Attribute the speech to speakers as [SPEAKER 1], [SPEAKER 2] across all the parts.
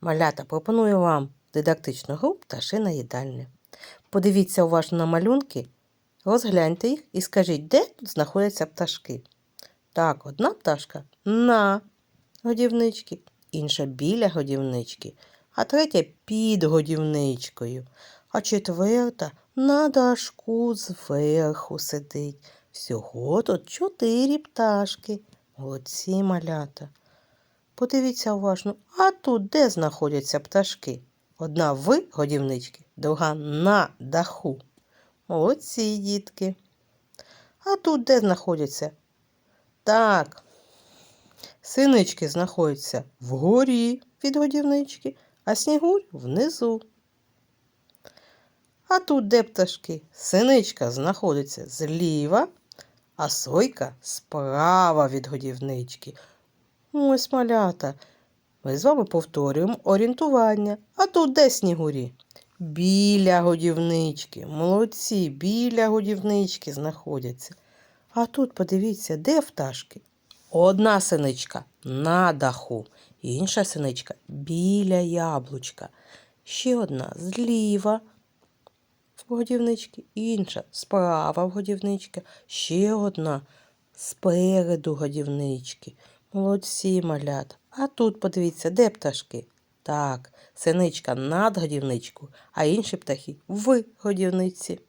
[SPEAKER 1] Малята пропоную вам дидактичну гру пташина їдальня. Подивіться уважно на малюнки, розгляньте їх і скажіть, де тут знаходяться пташки. Так, одна пташка на годівничці, інша біля годівнички, а третя під годівничкою, а четверта на дашку зверху сидить. Всього тут чотири пташки. Молодці малята. Подивіться уважно, а тут де знаходяться пташки? Одна в годівничці, друга на даху. Молодці, дітки. А тут де знаходяться? Так. Синички знаходяться вгорі від годівнички, а снігурь внизу. А тут де пташки? Синичка знаходиться зліва, а сойка справа від годівнички. Ось малята. Ми з вами повторюємо орієнтування. А тут де снігурі? Біля годівнички. Молодці, біля годівнички знаходяться. А тут подивіться, де пташки? Одна синичка на даху, інша синичка біля яблучка. Ще одна зліва в годівнички, інша справа в годівнички, ще одна спереду годівнички. Молодці малята. А тут подивіться, де пташки? Так, синичка над годівничку, а інші птахи в годівниці.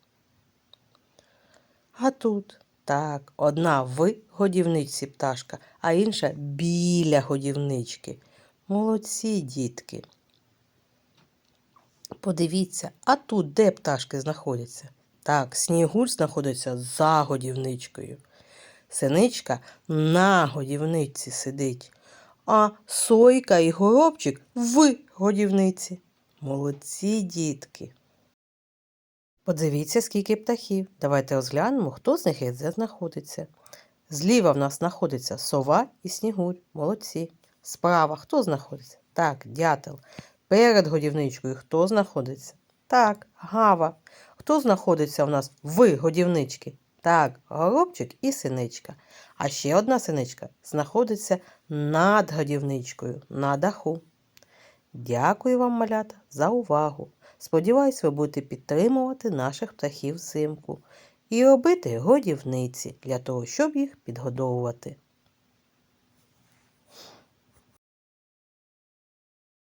[SPEAKER 1] А тут так, одна в годівниці пташка, а інша біля годівнички. Молодці, дітки. Подивіться, а тут де пташки знаходяться? Так, снігурь знаходиться за годівничкою. Синичка на годівниці сидить, а сойка і горобчик в годівниці. Молодці дітки. Подивіться, скільки птахів. Давайте розглянемо, хто з них де знаходиться. Зліва в нас знаходиться сова і снігурь. Молодці. Справа хто знаходиться? Так, дятел. Перед годівничкою хто знаходиться? Так, гава. Хто знаходиться в нас в годівничці? Так, горобчик і синичка. А ще одна синичка знаходиться над годівничкою, на даху. Дякую вам, малята, за увагу. Сподіваюсь, ви будете підтримувати наших птахів взимку і робити годівниці для того, щоб їх підгодовувати.